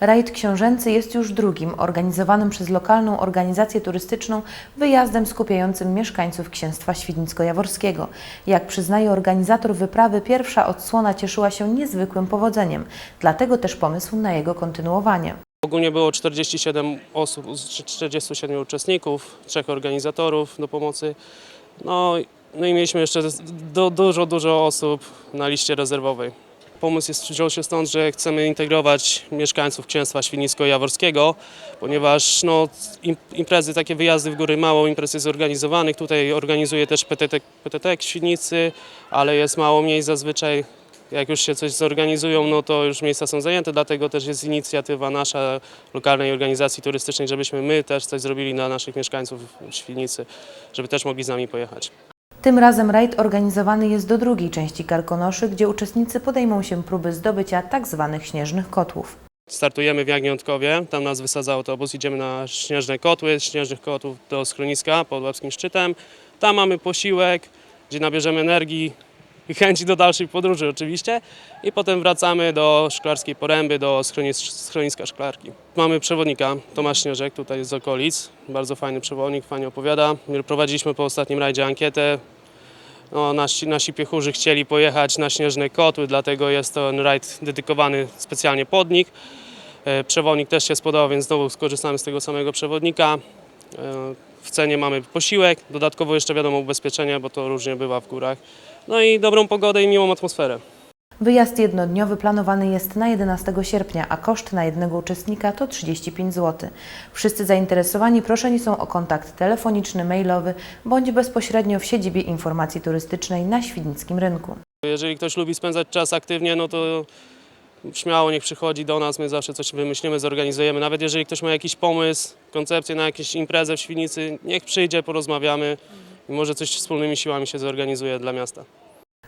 Rajd książęcy jest już drugim organizowanym przez lokalną organizację turystyczną wyjazdem skupiającym mieszkańców księstwa świdnicko-jaworskiego. Jak przyznaje organizator wyprawy, pierwsza odsłona cieszyła się niezwykłym powodzeniem, dlatego też pomysł na jego kontynuowanie. Ogólnie było 47 osób, z 47 uczestników, trzech organizatorów do pomocy. No, no i mieliśmy jeszcze do, dużo, dużo osób na liście rezerwowej. Pomysł jest, wziął się stąd, że chcemy integrować mieszkańców księstwa świdnicko-jaworskiego, ponieważ no, im- imprezy, takie wyjazdy w góry, mało imprez jest zorganizowanych. Tutaj organizuje też PTT, PTT w Świdnicy, ale jest mało miejsc zazwyczaj. Jak już się coś zorganizują, no to już miejsca są zajęte, dlatego też jest inicjatywa nasza, lokalnej organizacji turystycznej, żebyśmy my też coś zrobili dla naszych mieszkańców w Świdnicy, żeby też mogli z nami pojechać. Tym razem rajd organizowany jest do drugiej części Karkonoszy, gdzie uczestnicy podejmą się próby zdobycia tzw. śnieżnych kotłów. Startujemy w Jagniątkowie, tam nas wysadza autobus, idziemy na śnieżne kotły, śnieżnych kotłów do schroniska pod Łapskim Szczytem. Tam mamy posiłek, gdzie nabierzemy energii i chęci do dalszej podróży oczywiście i potem wracamy do Szklarskiej Poręby, do schronis schroniska Szklarki. Mamy przewodnika, Tomasz Śnieżek, tutaj z okolic, bardzo fajny przewodnik, fajnie opowiada. Prowadziliśmy po ostatnim rajdzie ankietę, no, nasi, nasi piechurzy chcieli pojechać na śnieżne kotły, dlatego jest to rajd dedykowany specjalnie pod nich. E, Przewodnik też się spodobał, więc znowu skorzystamy z tego samego przewodnika. W cenie mamy posiłek, dodatkowo jeszcze wiadomo ubezpieczenie, bo to różnie bywa w górach. No i dobrą pogodę i miłą atmosferę. Wyjazd jednodniowy planowany jest na 11 sierpnia, a koszt na jednego uczestnika to 35 zł. Wszyscy zainteresowani proszeni są o kontakt telefoniczny, mailowy bądź bezpośrednio w siedzibie informacji turystycznej na Świdnickim Rynku. Jeżeli ktoś lubi spędzać czas aktywnie, no to śmiało niech przychodzi do nas, my zawsze coś wymyślimy, zorganizujemy. Nawet jeżeli ktoś ma jakiś pomysł, koncepcję na jakąś imprezę w Świdnicy, niech przyjdzie, porozmawiamy i może coś wspólnymi siłami się zorganizuje dla miasta.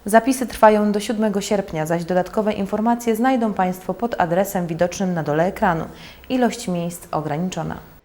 Zapisy trwają do 7 sierpnia, zaś dodatkowe informacje znajdą Państwo pod adresem widocznym na dole ekranu. Ilość miejsc ograniczona.